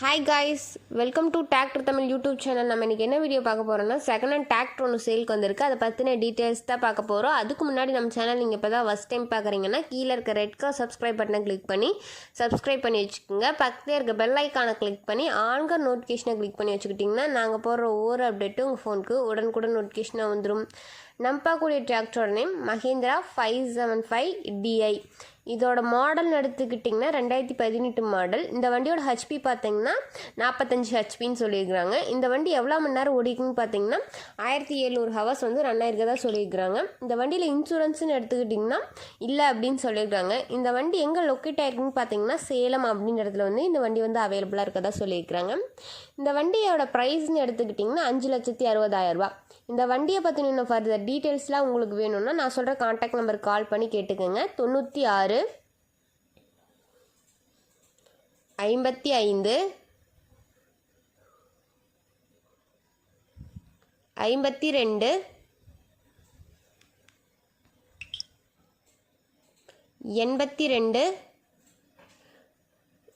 Hi guys welcome to tractor Tamil YouTube channel நம்ம இன்றைக்கி என்ன வீடியோ பார்க்க போகிறோம்னா செகண்ட் ஹேண்ட் டிராக்டர் ஒன்று சேலுக்கு வந்திருக்கு. அதை பற்றின டீட்டெயில்ஸ் தான் பார்க்க போகிறோம் அதுக்கு முன்னாடி நம்ம சேனல் நீங்கள் இப்போ தான் ஃபஸ்ட் டைம் பார்க்குறீங்கன்னா கீழே இருக்க ரெட் கலர் சப்ஸ்கிரைப் பட்டனை கிளிக் பண்ணி சப்ஸ்கிரைப் பண்ணி வச்சுக்கோங்க. பக்கத்தில் இருக்க பெல் ஐக்கானை கிளிக் பண்ணி ஆன்கர் நோட்டிஃபிகேஷனை கிளிக் பண்ணி வச்சுக்கிட்டிங்கன்னா நாங்கள் போடுற ஒவ்வொரு அப்டேட்டும் உங்கள் ஃபோனுக்கு உடனுக்குடன் நோட்டிஃபிகேஷனாக வந்துடும் நம்பாக்கூடிய டிராக்டரோட name Mahindra five seven five D I model எடுத்துக்கிட்டிங்கன்னா ரெண்டாயிரத்தி பதினெட்டு மாடல் இந்த வண்டியோட ஹெச்பி பார்த்தீங்கன்னா நாற்பத்தஞ்சு ஹெச்பின்னு சொல்லியிருக்கிறாங்க. இந்த வண்டி எவ்வளோ மணி நேரம் ஓடிக்குன்னு பார்த்தீங்கன்னா ஆயிரத்தி எழுநூறு ஹவர்ஸ் வந்து ரன் ஆயிருக்கதா சொல்லியிருக்கிறாங்க. இந்த வண்டியில் இன்சூரன்ஸ்னு எடுத்துக்கிட்டிங்கன்னா இல்லை அப்படின்னு சொல்லியிருக்காங்க இந்த வண்டி எங்கே லொக்கேட் ஆயிருக்குன்னு பார்த்தீங்கன்னா சேலம் அப்படின்ற இடத்துல வந்து இந்த வண்டி வந்து அவைலபிளாக இருக்கதா சொல்லியிருக்கிறாங்க. இந்த வண்டியோட ப்ரைஸ்னு எடுத்துக்கிட்டிங்கன்னா அஞ்சு லட்சத்தி அறுபதாயிரரூபா இந்த வண்டியை பற்றின இன்னும் ஃபர்தர் டீட்டெயில்ஸ்லாம் உங்களுக்கு வேணும்னா நான் சொல்கிற காண்டாக்ட் நம்பருக்கு கால் பண்ணி கேட்டுக்கோங்க. தொண்ணூற்றி ஆறு ஐம்பத்தி ஐந்து ஐம்பத்தி ரெண்டு எண்பத்தி ரெண்டு